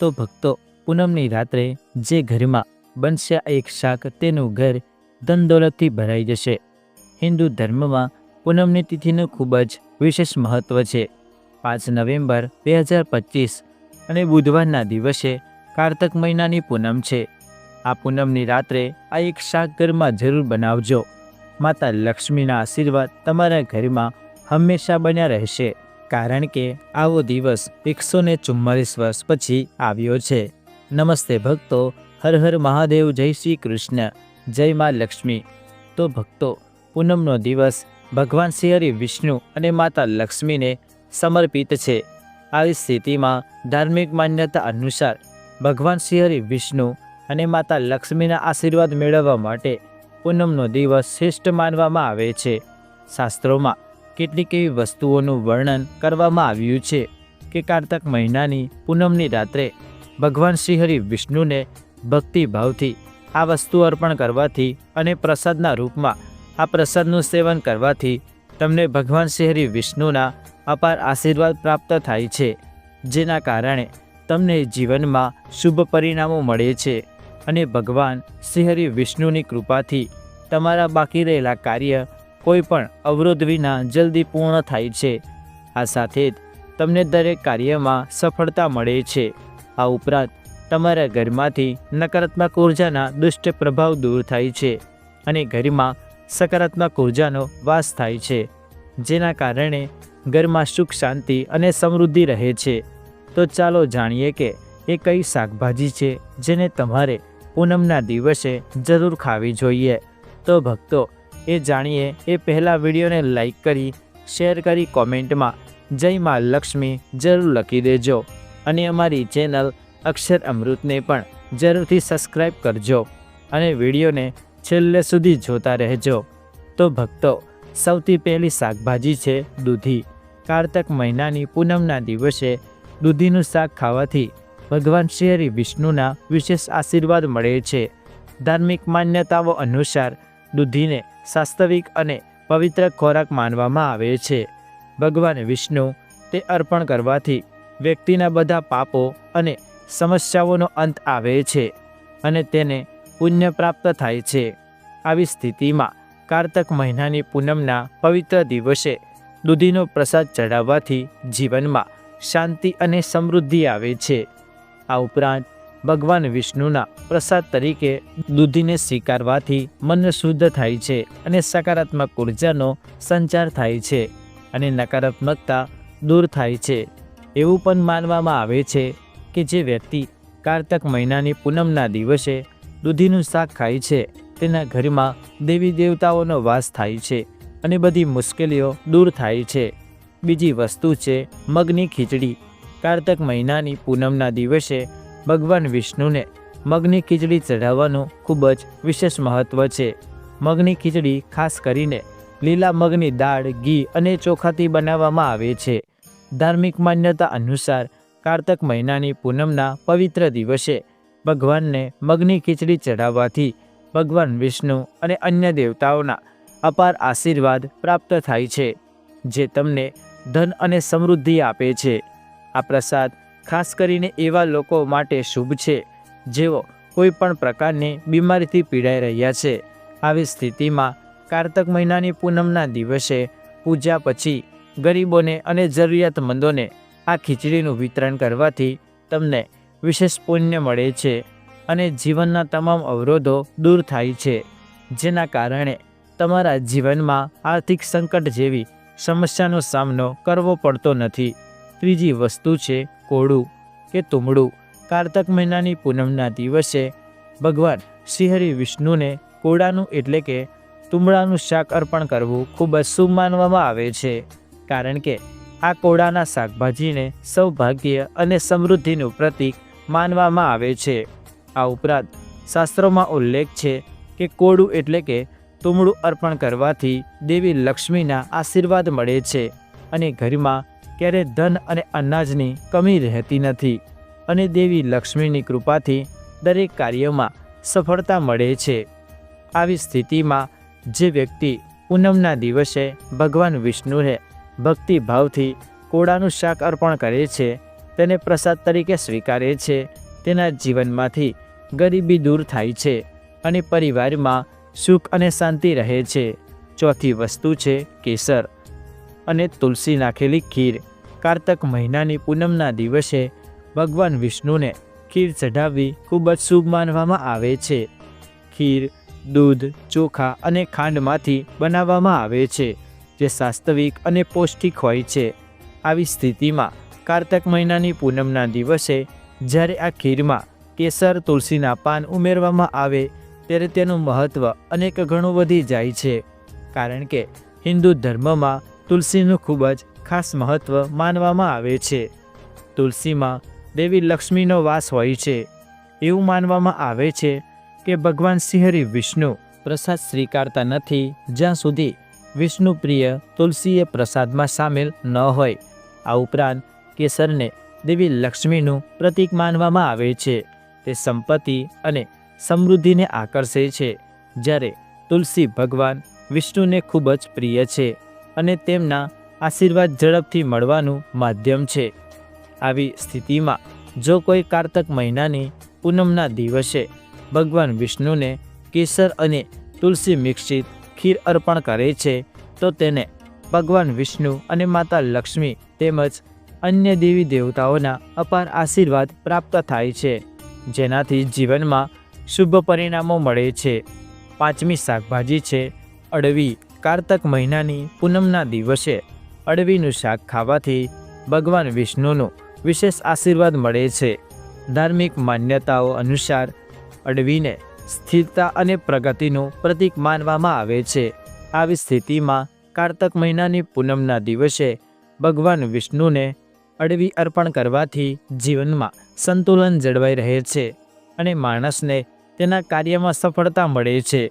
તો ભક્તો, પૂનમની રાત્રે જે ઘરમાં બનશે એક શાક, તેનું ઘર ધન દોલતથી ભરાઈ જશે. હિન્દુ ધર્મમાં પૂનમની તિથિનું ખૂબ જ વિશેષ મહત્ત્વ છે. પાંચ નવેમ્બર બે હજાર પચીસ અને બુધવારના દિવસે કારતક મહિનાની પૂનમ છે. આ પૂનમની રાત્રે આ એક શાક ઘરમાં જરૂર બનાવજો. માતા લક્ષ્મીના આશીર્વાદ તમારા ઘરમાં હંમેશા બન્યા રહેશે. કારણ કે આવો દિવસ એકસો ને ચુમ્માલીસ વર્ષ પછી આવ્યો છે. નમસ્તે ભક્તો, હર હર મહાદેવ, જય શ્રી કૃષ્ણ, જય મા લક્ષ્મી. તો ભક્તો, પૂનમનો દિવસ ભગવાન શ્રી હરિ વિષ્ણુ અને માતા લક્ષ્મીને સમર્પિત છે. આવી સ્થિતિમાં ધાર્મિક માન્યતા અનુસાર ભગવાન શ્રી હરિ વિષ્ણુ અને માતા લક્ષ્મીના આશીર્વાદ મેળવવા માટે પૂનમનો દિવસ શ્રેષ્ઠ માનવામાં આવે છે. શાસ્ત્રોમાં કેટલીક એવી વસ્તુઓનું વર્ણન કરવામાં આવ્યું છે કે કારતક મહિનાની પૂનમની રાત્રે ભગવાન શ્રીહરિ વિષ્ણુને ભક્તિભાવથી આ વસ્તુ અર્પણ કરવાથી અને પ્રસાદના રૂપમાં આ પ્રસાદનું સેવન કરવાથી તમને ભગવાન શ્રી હરિ વિષ્ણુના અપાર આશીર્વાદ પ્રાપ્ત થાય છે, જેના કારણે તમને જીવનમાં શુભ પરિણામો મળે છે અને ભગવાન શ્રી હરિ વિષ્ણુની કૃપાથી તમારા બાકી રહેલા કાર્ય કોઈ પણ અવરોધ વિના જલ્દી પૂર્ણ થાય છે. આ સાથે જ તમને દરેક કાર્યમાં સફળતા મળે છે. આ ઉપરાંત તમારા ઘરમાંથી નકારાત્મક ઉર્જાના દુષ્ટ પ્રભાવ દૂર થાય છે અને ઘરમાં સકારાત્મક ઉર્જાનો વાસ થાય છે, જેના કારણે ઘરમાં સુખ, શાંતિ અને સમૃદ્ધિ રહે છે. તો ચાલો જાણીએ કે એ કઈ શાકભાજી છે જેને તમારે પૂનમના દિવસે જરૂર ખાવી જોઈએ. તો ભક્તો એ જાણીએ એ પહેલાં વિડીયોને લાઈક કરી, શેર કરી કોમેન્ટમાં. જય મા લક્ષ્મી, જરૂર લખી દેજો. અને અમારી ચેનલ અક્ષર અમૃતને પણ જરૂરથી સબસ્ક્રાઈબ કરજો અને વિડીયોને છેલ્લે સુધી જોતા રહેજો. તો ભક્તો, સૌથી પહેલી શાકભાજી છે દૂધી. કારતક મહિનાની પૂનમના દિવસે દૂધીનું શાક ખાવાથી ભગવાન શ્રી હરિ વિષ્ણુના વિશેષ આશીર્વાદ મળે છે. ધાર્મિક માન્યતાઓ અનુસાર દૂધીને વાસ્તવિક અને પવિત્ર ખોરાક માનવામાં આવે છે. ભગવાન વિષ્ણુ તે અર્પણ કરવાથી વ્યક્તિના બધા પાપો અને સમસ્યાઓનો અંત આવે છે અને તેને પુણ્ય પ્રાપ્ત થાય છે. આવી સ્થિતિમાં કારતક મહિનાની પૂનમના પવિત્ર દિવસે દૂધીનો પ્રસાદ ચઢાવવાથી જીવનમાં શાંતિ અને સમૃદ્ધિ આવે છે. આ ઉપરાંત ભગવાન વિષ્ણુના પ્રસાદ તરીકે દૂધીને સ્વીકારવાથી મન શુદ્ધ થાય છે અને સકારાત્મક ઉર્જાનો સંચાર થાય છે અને નકારાત્મકતા દૂર થાય છે. એવું પણ માનવામાં આવે છે કે જે વ્યક્તિ કારતક મહિનાની પૂનમના દિવસે દૂધીનું શાક ખાય છે, તેના ઘરમાં દેવી દેવતાઓનો વાસ થાય છે અને બધી મુશ્કેલીઓ દૂર થાય છે. બીજી વસ્તુ છે, મગની ખીચડી. કારતક મહિનાની પૂનમના દિવસે ભગવાન વિષ્ણુને મગની ખીચડી ચઢાવવાનું ખૂબ જ વિશેષ મહત્ત્વ છે. મગની ખીચડી ખાસ કરીને લીલા મગની દાળ, ઘી અને ચોખાથી બનાવવામાં આવે છે. ધાર્મિક માન્યતા અનુસાર કારતક મહિનાની પૂનમના પવિત્ર દિવસે ભગવાનને મગની ખીચડી ચઢાવવાથી ભગવાન વિષ્ણુ અને અન્ય દેવતાઓના અપાર આશીર્વાદ પ્રાપ્ત થાય છે, જે તમને ધન અને સમૃદ્ધિ આપે છે. આ પ્રસાદ ખાસ કરીને એવા લોકો માટે શુભ છે, જેઓ કોઈ પણ પ્રકારની બીમારીથી પીડાઈ રહ્યા છે. આવી સ્થિતિમાં કારતક મહિનાની પૂનમના દિવસે પૂજા પછી ગરીબોને અને જરૂરિયાતમંદોને આ ખીચડીનું વિતરણ કરવાથી તમને વિશેષ પુણ્ય મળે છે અને જીવનના તમામ અવરોધો દૂર થાય છે, જેના કારણે તમારા જીવનમાં આર્થિક સંકટ જેવી સમસ્યાનો સામનો કરવો પડતો નથી. ત્રીજી વસ્તુ છે કોળું કે તુમડું કારતક મહિનાની પૂનમના દિવસે ભગવાન શ્રીહરિ વિષ્ણુને કોળાનું એટલે કે તુમડાનું શાક અર્પણ કરવું ખૂબ જ શુભ માનવામાં આવે છે, કારણ કે આ કોળાના શાકભાજીને સૌભાગ્ય અને સમૃદ્ધિનું પ્રતીક માનવામાં આવે છે. આ ઉપરાંત શાસ્ત્રોમાં ઉલ્લેખ છે કે કોળું એટલે કે તુમડું અર્પણ કરવાથી દેવી લક્ષ્મીના આશીર્વાદ મળે છે અને ઘરમાં ક્યારે ધન અને અનાજની કમી રહેતી નથી અને દેવી લક્ષ્મીની કૃપાથી દરેક કાર્યમાં સફળતા મળે છે. આવી સ્થિતિમાં જે વ્યક્તિ પૂનમના દિવસે ભગવાન વિષ્ણુએ ભક્તિભાવથી કોળાનું શાક અર્પણ કરે છે, તેને પ્રસાદ તરીકે સ્વીકારે છે, તેના જીવનમાંથી ગરીબી દૂર થાય છે અને પરિવારમાં સુખ અને શાંતિ રહે છે. ચોથી વસ્તુ છે કેસર. અને તુલસી નાખેલી ખીર. કારતક મહિનાની પૂનમના દિવસે ભગવાન વિષ્ણુને ખીર ચઢાવવી ખૂબ જ શુભ માનવામાં આવે છે. ખીર, દૂધ, ચોખા અને ખાંડમાંથી બનાવવામાં આવે છે, જે વાસ્તવિક અને પૌષ્ટિક હોય છે. આવી સ્થિતિમાં કારતક મહિનાની પૂનમના દિવસે જ્યારે આ ખીરમાં કેસર, તુલસીના પાન ઉમેરવામાં આવે, ત્યારે તેનું મહત્ત્વ અનેક ગણું વધી જાય છે. કારણ કે હિન્દુ ધર્મમાં તુલસીનું ખૂબ જ ખાસ મહત્ત્વ માનવામાં આવે છે. તુલસીમાં દેવી લક્ષ્મીનો વાસ હોય છે. એવું માનવામાં આવે છે કે ભગવાન શ્રીહરિ વિષ્ણુ પ્રસાદ સ્વીકારતા નથી, જ્યાં સુધી વિષ્ણુ પ્રિય તુલસીએ પ્રસાદમાં સામેલ ન હોય. આ ઉપરાંત કેસરને દેવી લક્ષ્મીનું પ્રતીક માનવામાં આવે છે. તે સંપત્તિ અને સમૃદ્ધિને આકર્ષે છે, જ્યારે તુલસી ભગવાન વિષ્ણુને ખૂબ જ પ્રિય છે. અને તેમના આશીર્વાદ ઝડપથી મળવાનું માધ્યમ છે. આવી સ્થિતિમાં, જો કોઈ કારતક મહિનાની પૂનમના દિવસે ભગવાન વિષ્ણુને કેસર અને તુલસી મિશ્રિત ખીર અર્પણ કરે છે, તો તેને ભગવાન વિષ્ણુ અને માતા લક્ષ્મી તેમજ અન્ય દેવી દેવતાઓના અપાર આશીર્વાદ પ્રાપ્ત થાય છે, જેનાથી જીવનમાં શુભ પરિણામો મળે છે. પાંચમી શાકભાજી છે, અડવી. કારતક મહિનાની પૂનમના દિવસે અડવીનું શાક ખાવાથી ભગવાન વિષ્ણુનું વિશેષ આશીર્વાદ મળે છે. ધાર્મિક માન્યતાઓ અનુસાર અડવીને સ્થિરતા અને પ્રગતિનું પ્રતીક માનવામાં આવે છે. આવી સ્થિતિમાં કારતક મહિનાની પૂનમના દિવસે ભગવાન વિષ્ણુને અડવી અર્પણ કરવાથી જીવનમાં સંતુલન જળવાઈ રહે છે અને માણસને તેના કાર્યમાં સફળતા મળે છે.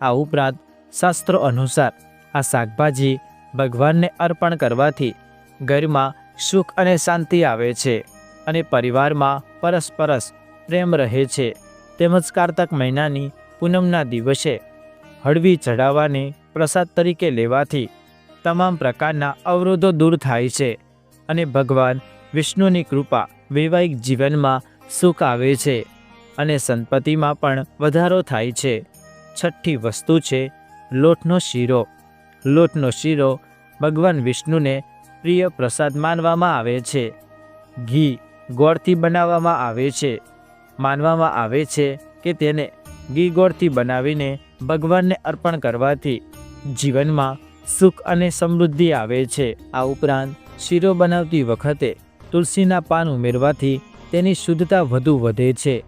આ ઉપરાંત શાસ્ત્રો અનુસાર આ શાકભાજી ભગવાનને અર્પણ કરવાથી ઘરમાં સુખ અને શાંતિ આવે છે અને પરિવારમાં પરસ્પરસ પ્રેમ રહે છે. તેમજ કારતક મહિનાની પૂનમના દિવસે હળવી ચઢાવવાને પ્રસાદ તરીકે લેવાથી તમામ પ્રકારના અવરોધો દૂર થાય છે અને ભગવાન વિષ્ણુની કૃપા વૈવાહિક જીવનમાં સુખ આવે છે અને સંપત્તિમાં પણ વધારો થાય છે. છઠ્ઠી વસ્તુ છે લોટનો શીરો. લોટનો શીરો ભગવાન વિષ્ણુને પ્રિય પ્રસાદ માનવામાં આવે છે. ઘી ગોળથી બનાવવામાં આવે છે. માનવામાં આવે છે કે તેને ઘી ગોળથી બનાવીને ભગવાનને અર્પણ કરવાથી જીવનમાં સુખ અને સમૃદ્ધિ આવે છે. આ ઉપરાંત શીરો બનાવતી વખતે તુલસીના પાન ઉમેરવાથી તેની શુદ્ધતા વધુ વધે છે.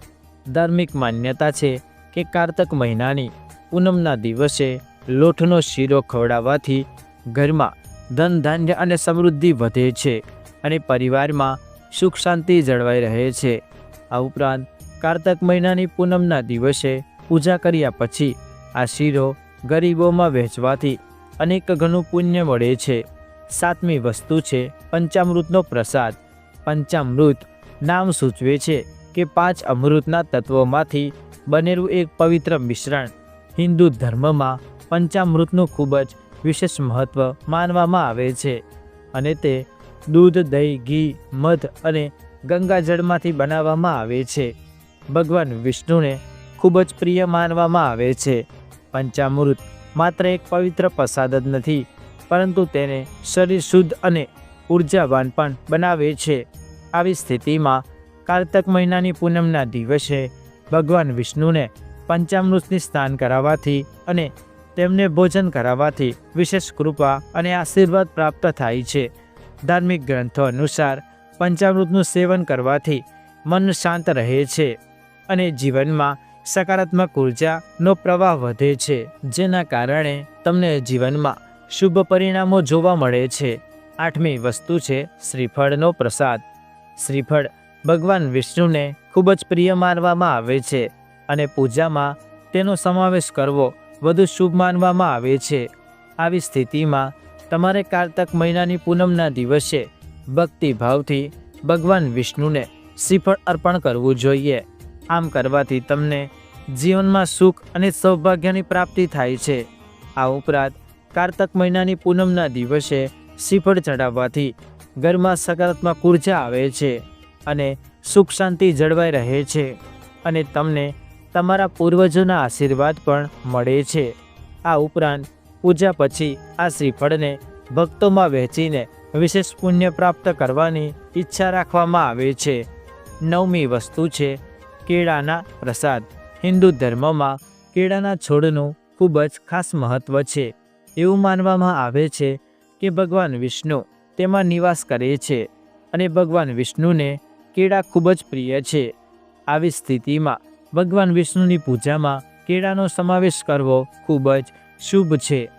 ધાર્મિક માન્યતા છે કે કારતક મહિનાની પૂનમના દિવસે લોઠનો શીરો ખવડાવવાથી ઘરમાં ધન ધાન્ય અને સમૃદ્ધિ વધે છે અને પરિવારમાં સુખ શાંતિ જળવાઈ રહે છે. આ ઉપરાંત કારતક મહિનાની પૂનમના દિવસે પૂજા કર્યા પછી આ શીરો ગરીબોમાં વહેંચવાથી અનેક ઘણું પુણ્ય મળે છે. સાતમી વસ્તુ છે પંચામૃતનો પ્રસાદ. પંચામૃત નામ સૂચવે છે કે પાંચ અમૃતના તત્વોમાંથી બનેલું એક પવિત્ર મિશ્રણ હિન્દુ ધર્મમાં પંચામૃતનું ખૂબ જ વિશેષ મહત્ત્વ માનવામાં આવે છે અને તે દૂધ, દહીં, ઘી, મધ અને ગંગાજળમાંથી બનાવવામાં આવે છે. ભગવાન વિષ્ણુને ખૂબ જ પ્રિય માનવામાં આવે છે. પંચામૃત માત્ર એક પવિત્ર પ્રસાદ જ નથી, પરંતુ તેને શરીર શુદ્ધ અને ઉર્જાવાન પણ બનાવે છે. આવી સ્થિતિમાં કારતક મહિનાની પૂનમના દિવસે ભગવાન વિષ્ણુને પંચામૃતની સ્નાન કરાવવાથી અને તેમને ભોજન કરાવવાથી વિશેષ કૃપા અને આશીર્વાદ પ્રાપ્ત થાય છે. ધાર્મિક ગ્રંથો અનુસાર પંચામૃતનું સેવન કરવાથી મન શાંત રહે છે અને જીવનમાં સકારાત્મક ઉર્જાનો પ્રવાહ વધે છે, જેના કારણે તમને જીવનમાં શુભ પરિણામો જોવા મળે છે. આઠમી વસ્તુ છે શ્રીફળનો પ્રસાદ. શ્રીફળ ભગવાન વિષ્ણુને ખૂબ જ પ્રિય માનવામાં આવે છે. અને પૂજામાં તેનો સમાવેશ કરવો વધુ શુભ માનવામાં આવે છે. આવી સ્થિતિમાં તમારે કારતક મહિનાની પૂનમના દિવસે ભક્તિભાવથી ભગવાન વિષ્ણુને શ્રીફળ અર્પણ કરવું જોઈએ. આમ કરવાથી તમને જીવનમાં સુખ અને સૌભાગ્યની પ્રાપ્તિ થાય છે. આ ઉપરાંત કારતક મહિનાની પૂનમના દિવસે શ્રીફળ ચઢાવવાથી ઘરમાં સકારાત્મક ઊર્જા આવે છે અને સુખ શાંતિ જળવાઈ રહે છે અને તમને તમારા પૂર્વજોના આશીર્વાદ પણ મળે છે. આ ઉપરાંત, પૂજા પછી આ શ્રીફળને ભક્તોમાં વહેંચીને વિશેષ પુણ્ય પ્રાપ્ત કરવાની ઈચ્છા રાખવામાં આવે છે. નવમી વસ્તુ છે, કેળાના પ્રસાદ. હિન્દુ ધર્મમાં કેળાના છોડનું ખૂબ જ ખાસ મહત્ત્વ છે. એવું માનવામાં આવે છે કે ભગવાન વિષ્ણુ તેમાં નિવાસ કરે છે અને ભગવાન વિષ્ણુને કેળા ખૂબ જ પ્રિય છે. આવી સ્થિતિમાં ભગવાન વિષ્ણુની પૂજામાં કેળાનો સમાવેશ કરવો ખૂબ જ શુભ છે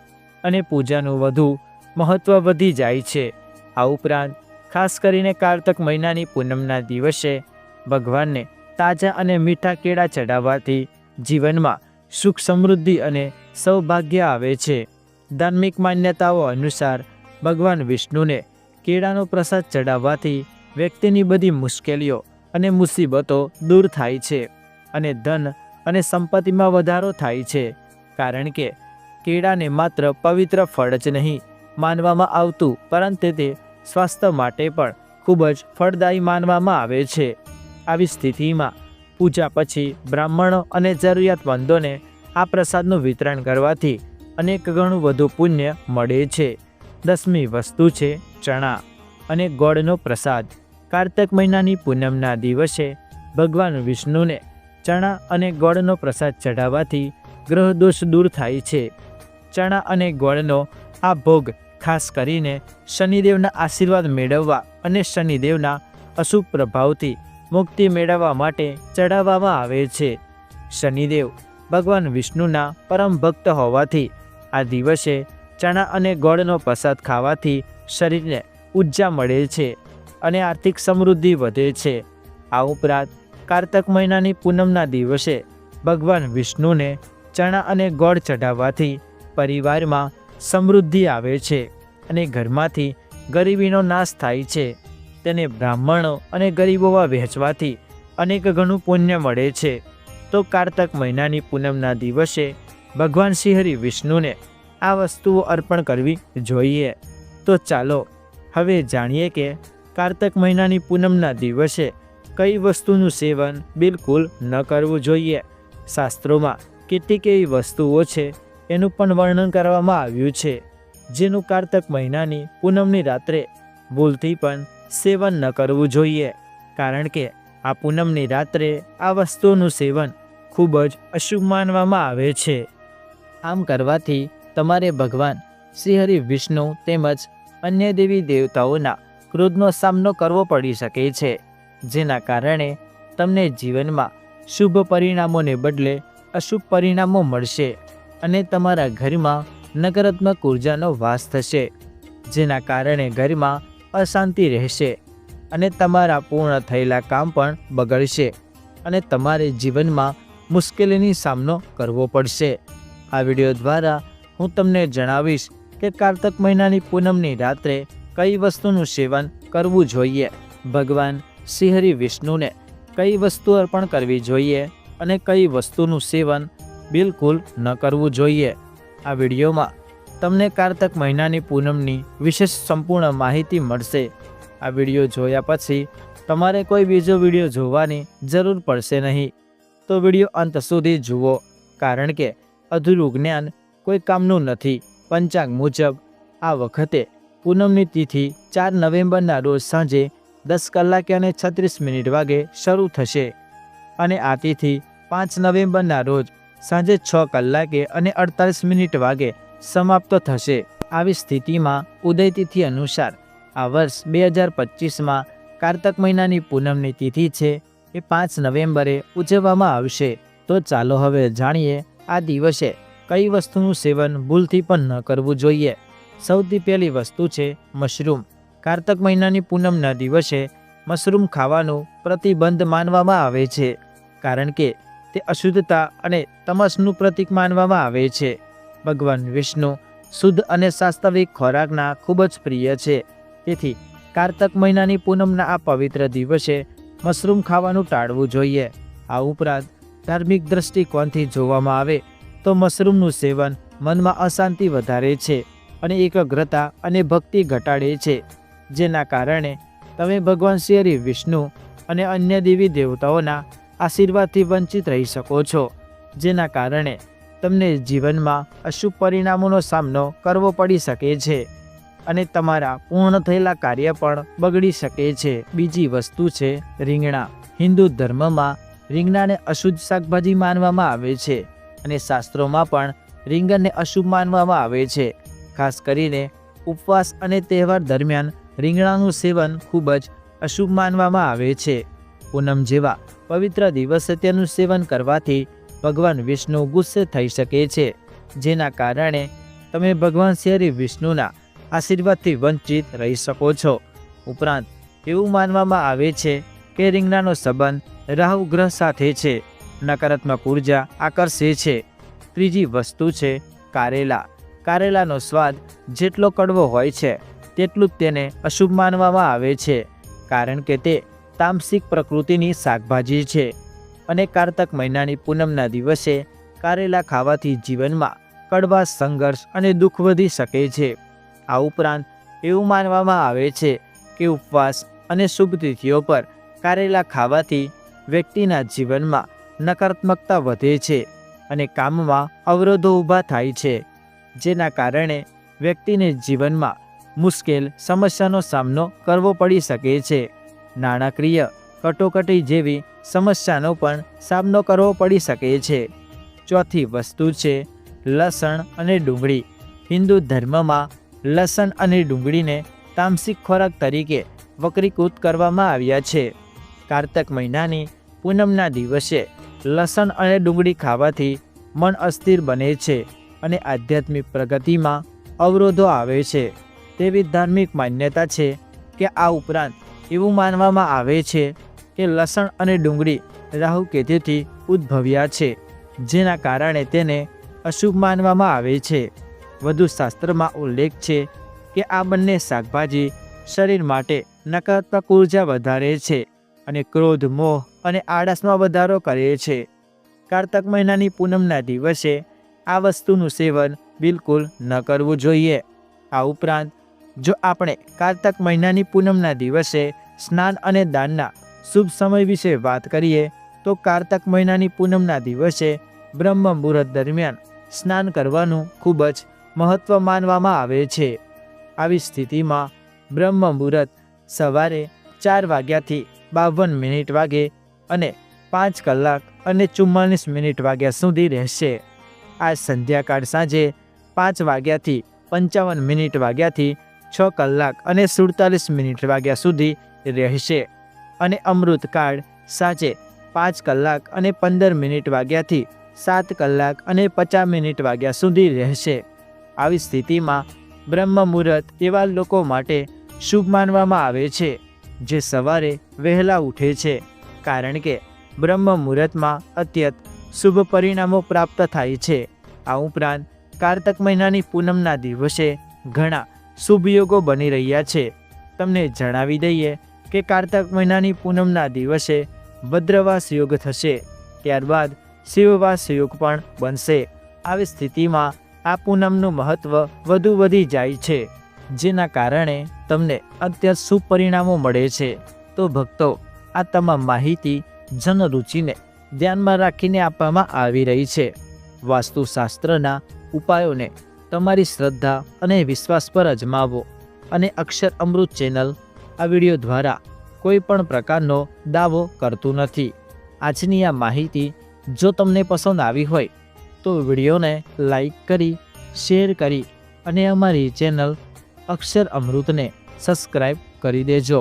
અને પૂજાનું વધુ મહત્ત્વ વધી જાય છે. આ ઉપરાંત, ખાસ કરીને કારતક મહિનાની પૂનમના દિવસે ભગવાનને તાજા અને મીઠા કેળા ચઢાવવાથી જીવનમાં સુખ સમૃદ્ધિ અને સૌભાગ્ય આવે છે. ધાર્મિક માન્યતાઓ અનુસાર, ભગવાન વિષ્ણુને કેળાનો પ્રસાદ ચઢાવવાથી વ્યક્તિની બધી મુશ્કેલીઓ અને મુસીબતો દૂર થાય છે. અને ધન અને સંપત્તિમાં વધારો થાય છે. કારણ કે કેળાને માત્ર પવિત્ર ફળ જ નહીં, માનવામાં આવતું, પરંતુ તે સ્વાસ્થ્ય માટે પણ ખૂબ જ ફળદાયી માનવામાં આવે છે. આવી સ્થિતિમાં પૂજા પછી બ્રાહ્મણો અને જરૂરિયાતમંદોને આ પ્રસાદનું વિતરણ કરવાથી અનેક ગણું વધુ પુણ્ય મળે છે. દસમી વસ્તુ છે ચણા અને ગોળનો પ્રસાદ. કાર્તક મહિનાની પૂનમના દિવસે ભગવાન વિષ્ણુને ચણા અને ગોળનો પ્રસાદ ચઢાવવાથી ગ્રહ દોષ દૂર થાય છે. ચણા અને ગોળનો આ ભોગ ખાસ કરીને શનિદેવના આશીર્વાદ મેળવવા અને શનિદેવના અશુભ પ્રભાવથી મુક્તિ મેળવવા માટે ચઢાવવામાં આવે છે. શનિદેવ ભગવાન વિષ્ણુના પરમ ભક્ત હોવાથી આ દિવસે ચણા અને ગોળનો પ્રસાદ ખાવાથી શરીરને ઊર્જા મળે છે અને આર્થિક સમૃદ્ધિ વધે છે. આ ઉપરાંત કારતક મહિનાની પૂનમના દિવસે ભગવાન વિષ્ણુને ચણા અને ગોળ ચઢાવવાથી પરિવારમાં સમૃદ્ધિ આવે છે અને ઘરમાંથી ગરીબીનો નાશ થાય છે. તેને બ્રાહ્મણો અને ગરીબોમાં વહેંચવાથી અનેક ઘણું પુણ્ય મળે છે. તો કારતક મહિનાની પૂનમના દિવસે ભગવાન શ્રીહરિ વિષ્ણુને આ વસ્તુઓ અર્પણ કરવી જોઈએ. તો ચાલો, હવે જાણીએ કે કારતક મહિનાની પૂનમના દિવસે કઈ વસ્તુનું સેવન બિલકુલ ન કરવું જોઈએ. શાસ્ત્રોમાં કેટલીક એવી વસ્તુઓ છે એનું પણ વર્ણન કરવામાં આવ્યું છે, જેનું કારતક મહિનાની પૂનમની રાત્રે ભૂલથી પણ સેવન ન કરવું જોઈએ, કારણ કે આ પૂનમની રાત્રે આ વસ્તુઓનું સેવન ખૂબ જ અશુભ માનવામાં આવે છે. આમ કરવાથી તમારે ભગવાન શ્રીહરિ વિષ્ણુ તેમજ અન્ય દેવી દેવતાઓના ક્રોધનો સામનો કરવો પડી શકે છે. જેના કારણે તમને જીવનમાં શુભ પરિણામોને બદલે અશુભ પરિણામો મળશે અને તમારા ઘરમાં નકારાત્મક ઉર્જાનો વાસ થશે, જેના કારણે ઘરમાં અશાંતિ રહેશે અને તમારા પૂર્ણ થયેલા કામ પણ બગડશે અને તમારે જીવનમાં મુશ્કેલીની સામનો કરવો પડશે. આ વીડિયો દ્વારા હું તમને જણાવીશ કે કારતક મહિનાની પૂનમની રાત્રે કઈ વસ્તુનું સેવન કરવું જોઈએ. ભગવાન શ્રીહરિ વિષ્ણુને કઈ વસ્તુ અર્પણ કરવી જોઈએ અને કઈ વસ્તુનું સેવન બિલકુલ ન કરવું જોઈએ? આ વિડીયોમાં તમને કારતક મહિનાની પૂનમની વિશેષ સંપૂર્ણ માહિતી મળશે. આ વીડિયો જોયા પછી તમારે કોઈ બીજો વીડિયો જોવાની જરૂર પડશે નહીં. તો વીડિયો અંત સુધી જુઓ, કારણ કે અધૂરું જ્ઞાન કોઈ કામનું નથી. પંચાંગ મુજબ આ વખતે પૂનમની તિથિ ચાર નવેમ્બરના રોજ સાંજે દસ કલાકે અને છત્રીસ મિનિટ વાગે શરૂ થશે. અને આ તિથિ પાંચ નવેમ્બરના રોજ સાંજે છ કલાકે અને અડતાલીસ મિનિટ વાગે સમાપ્ત થશે. આવી સ્થિતિમાં ઉદયતિથિ અનુસાર આ વર્ષ બે હજાર પચીસમાં કારતક મહિનાની પૂનમની તિથિ છે એ પાંચ નવેમ્બરે ઉજવવામાં આવશે. તો ચાલો હવે જાણીએ આ દિવસે કઈ વસ્તુનું સેવન ભૂલથી પણ ન કરવું જોઈએ. સૌથી પહેલી વસ્તુ છે મશરૂમ. કારતક મહિનાની પૂનમના દિવસે મશરૂમ ખાવાનું પ્રતિબંધ માનવામાં આવે છે, કારણ કે તે અશુદ્ધતા અને તમસનું પ્રતીક માનવામાં આવે છે. ભગવાન વિષ્ણુ શુદ્ધ અને સાસ્તવિક ખોરાકના ખૂબ જ પ્રિય છે. તેથી કારતક મહિનાની પૂનમના આ પવિત્ર દિવસે મશરૂમ ખાવાનું ટાળવું જોઈએ. આ ઉપરાંત ધાર્મિક દ્રષ્ટિકોણથી જોવામાં આવે તો મશરૂમનું સેવન મનમાં અશાંતિ વધારે છે અને એકાગ્રતા અને ભક્તિ ઘટાડે છે. જેના કારણે તમે ભગવાન શ્રી હરિ વિષ્ણુ અને અન્ય દેવી દેવતાઓના આશીર્વાદથી વંચિત રહી શકો છો, જેના કારણે તમને જીવનમાં અશુભ પરિણામોનો સામનો કરવો પડી શકે છે અને તમારા પૂર્ણ થયેલા કાર્ય પણ બગડી શકે છે. બીજી વસ્તુ છે, રીંગણા. હિન્દુ ધર્મમાં રીંગણાને અશુદ્ધ શાકભાજી માનવામાં આવે છે અને શાસ્ત્રોમાં પણ રીંગણને અશુભ માનવામાં આવે છે, ખાસ કરીને ઉપવાસ અને તહેવાર દરમિયાન રીંગણાનું સેવન ખૂબ જ અશુભ માનવામાં આવે છે. પૂનમ જેવા પવિત્ર દિવસે તેનું સેવન કરવાથી ભગવાન વિષ્ણુ ગુસ્સે થઈ શકે છે. જેના કારણે તમે ભગવાન શ્રી વિષ્ણુના આશીર્વાદથી વંચિત રહી શકો છો. ઉપરાંત, એવું માનવામાં આવે છે કે રીંગણાનો સંબંધ રાહુ ગ્રહ સાથે છે. નકારાત્મક ઊર્જા આકર્ષે છે. ત્રીજી વસ્તુ છે કારેલા. કારેલાનો સ્વાદ જેટલો કડવો હોય છે તેટલું જ તેને અશુભ માનવામાં આવે છે, કારણ કે તે તામસિક પ્રકૃતિની શાકભાજી છે. અને કારતક મહિનાની પૂનમના દિવસે કારેલા ખાવાથી જીવનમાં કડવા સંઘર્ષ અને દુઃખ વધી શકે છે. આ ઉપરાંત એવું માનવામાં આવે છે કે ઉપવાસ અને શુભ તિથિઓ પર કારેલા ખાવાથી વ્યક્તિના જીવનમાં નકારાત્મકતા વધે છે અને કામમાં અવરોધો ઊભા થાય છે, જેના કારણે વ્યક્તિને જીવનમાં મુશ્કેલ સમસ્યાનો સામનો કરવો પડી શકે છે. નાણાકીય કટોકટી જેવી સમસ્યાનો પણ સામનો કરવો પડી શકે છે. ચોથી વસ્તુ છે લસણ અને ડુંગળી. હિન્દુ ધર્મમાં લસણ અને ડુંગળીને તામસિક ખોરાક તરીકે વક્રીકૃત કરવામાં આવ્યા છે. કારતક મહિનાની પૂનમના દિવસે લસણ અને ડુંગળી ખાવાથી મન અસ્થિર બને છે અને આધ્યાત્મિક પ્રગતિમાં અવરોધો આવે છે. તેવી ધાર્મિક માન્યતા છે કે આ ઉપરાંત એવું માનવામાં આવે છે કે લસણ અને ડુંગળી રાહુ કેતુથી ઉદ્ભવ્યા છે, જેના કારણે તેને અશુભ માનવામાં આવે છે. વધુ શાસ્ત્રમાં ઉલ્લેખ છે કે આ બંને શાકભાજી શરીર માટે નકારાત્મક ઊર્જા વધારે છે અને ક્રોધ, મોહ અને આળસમાં વધારો કરે છે. કારતક મહિનાની પૂનમના દિવસે આ વસ્તુનું સેવન બિલકુલ ન કરવું જોઈએ. આ ઉપરાંત જો આપણે કારતક મહિનાની પૂનમના દિવસે સ્નાન અને દાનના શુભ સમય વિશે વાત કરીએ, તો કારતક મહિનાની પૂનમના દિવસે બ્રહ્મ મુહૂર્ત દરમિયાન સ્નાન કરવાનું ખૂબ જ મહત્ત્વ માનવામાં આવે છે. આવી સ્થિતિમાં બ્રહ્મ મુહૂર્ત સવારે ચાર વાગ્યાથી બાવન મિનિટ વાગે અને પાંચ કલાક અને ચુમ્માલીસ મિનિટ વાગ્યા સુધી રહેશે. આ સંધ્યાકાળ સાંજે પાંચ વાગ્યાથી પંચાવન મિનિટ વાગ્યાથી છ કલાક અને સુડતાલીસ મિનિટ વાગ્યા સુધી રહેશે અને અમૃતકાળ સાંજે પાંચ કલાક અને પંદર મિનિટ વાગ્યાથી સાત કલાક અને પચાસ મિનિટ વાગ્યા સુધી રહેશે. આવી સ્થિતિમાં બ્રહ્મ મુહૂર્ત એવા લોકો માટે શુભ માનવામાં આવે છે, જે સવારે વહેલા ઉઠે છે, કારણ કે બ્રહ્મ મુહૂર્તમાં અત્યંત શુભ પરિણામો પ્રાપ્ત થાય છે. આ ઉપરાંત કારતક મહિનાની પૂનમના દિવસે ઘણા શુભ યોગો બની રહ્યા છે. તમને જણાવી દઈએ કે કારતક મહિનાની પૂનમના દિવસે ભદ્રવાસ યોગ થશે. ત્યારબાદ શિવવાસ યોગ પણ બનશે. આવી સ્થિતિમાં આ પૂનમનું મહત્ત્વ વધુ વધી જાય છે. જેના કારણે તમને અત્યંત સુપરિણામો મળે છે. તો ભક્તો, આ તમામ માહિતી જનરુચિને ધ્યાનમાં રાખીને આપવામાં આવી રહી છે. વાસ્તુશાસ્ત્રના ઉપાયોને તમારી શ્રદ્ધા અને વિશ્વાસ પર અજમાવો અને અક્ષર અમૃત ચેનલ આ વીડિયો દ્વારા કોઈ પણ પ્રકારનો દાવો કરતું નથી. આજની આ માહિતી જો તમને પસંદ આવી હોય, તો વિડીયોને લાઈક કરી, શેર કરી અને અમારી ચેનલ અક્ષર અમૃતને સબસ્ક્રાઈબ કરી દેજો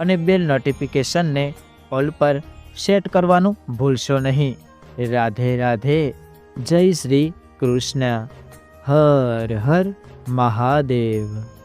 અને બેલ નોટિફિકેશનને ઓલ પર સેટ કરવાનું ભૂલશો નહીં. રાધે રાધે, જય શ્રી કૃષ્ણ. હર હર મહાદેવ.